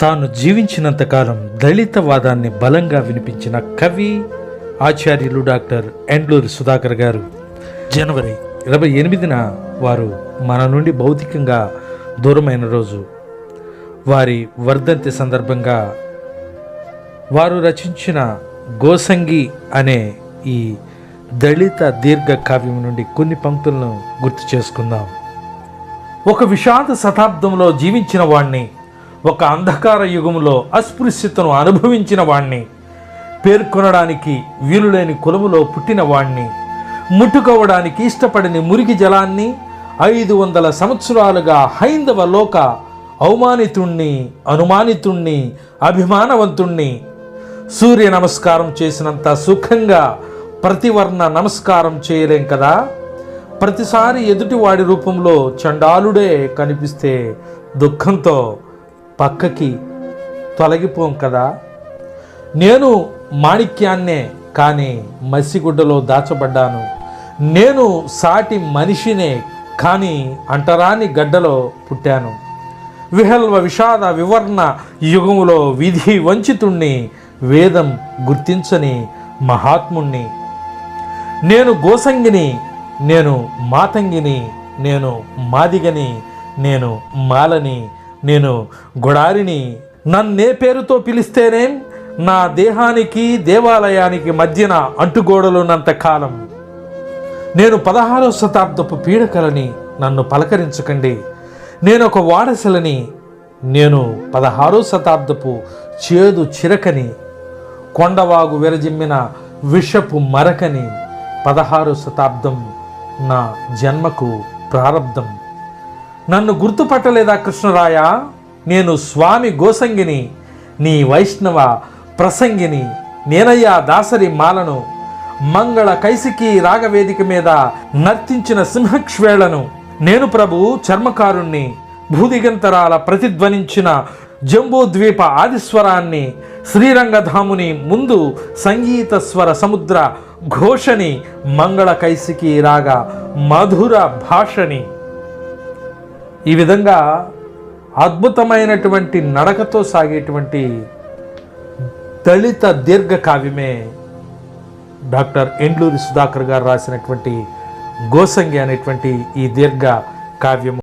తాను జీవించినంతకాలం దళితవాదాన్ని బలంగా వినిపించిన కవి ఆచార్యులు డాక్టర్ ఎండ్లూరి సుధాకర్ గారు. జనవరి ఇరవై ఎనిమిదిన వారు మన నుండి భౌతికంగా దూరమైన రోజు. వారి వర్ధంతి సందర్భంగా వారు రచించిన గోసంగి అనే ఈ దళిత దీర్ఘ కావ్యం నుండి కొన్ని పంక్తులను గుర్తు చేసుకుందాం. ఒక విషాద శతాబ్దంలో జీవించిన వాణ్ణి ఒక అంధకార యుగంలో అస్పృశ్యతను అనుభవించిన వాణ్ణి పేర్కొనడానికి వీలులేని కులములో పుట్టిన వాణ్ణి ముట్టుకోవడానికి ఇష్టపడని మురికి జలాన్ని ఐదు వందల సంవత్సరాలుగా హైందవ లోక అవమానితుణ్ణి అనుమానితుణ్ణి అభిమానవంతుణ్ణి సూర్య నమస్కారం చేసినంత సుఖంగా ప్రతివర్ణ నమస్కారం చేయలేం కదా? ప్రతిసారి ఎదుటివాడి రూపంలో చండాలుడే కనిపిస్తే దుఃఖంతో పక్కకి తొలగిపోం కదా. నేను మాణిక్యాన్నే కానీ మసిగుడ్డలో దాచబడ్డాను. నేను సాటి మనిషినే కానీ అంటరాని గడ్డలో పుట్టాను. విహల్వ విషాద వివర్ణ యుగములో విధి వంచితుణ్ణి వేదం గుర్తించని మహాత్ముణ్ణి. నేను గోసంగిని నేను మాతంగిని నేను మాదిగని నేను మాలని నేను గుడారిని నన్నే పేరుతో పిలిస్తేనేం నా దేహానికి దేవాలయానికి మధ్యన అంటుగోడలున్నంత కాలం. నేను పదహారో శతాబ్దపు పీడకలని నన్ను పలకరించకండి. నేను ఒక వారసలని నేను పదహారో శతాబ్దపు చేదు చిరకని కొండవాగు విరజిమ్మిన విషపు మరకని పదహారో శతాబ్దం నా జన్మకు ప్రారంధం నన్ను గుర్తుపట్టలేదా కృష్ణరాయ? నేను స్వామి గోసంగిని నీ వైష్ణవ ప్రసంగిని నేనయ్యా దాసరి మాలను మంగళ కైసికి రాగవేదిక మీద నర్తించిన సింహక్ష్వేళను నేను ప్రభు చర్మకారుణ్ణి భూదిగంతరాల ప్రతిధ్వనించిన జంబూద్వీప ఆదిస్వరాన్ని శ్రీరంగధాముని ముందు సంగీత స్వర సముద్ర ఘోషని మంగళ కైసికి రాగ మధుర భాషని. ఈ విధంగా అద్భుతమైనటువంటి నడకతో సాగేటువంటి దళిత దీర్ఘ కావ్యమే డాక్టర్ ఎండ్లూరి సుధాకర్ గారు రాసినటువంటి గోసంగి అనేటువంటి ఈ దీర్ఘ కావ్యము.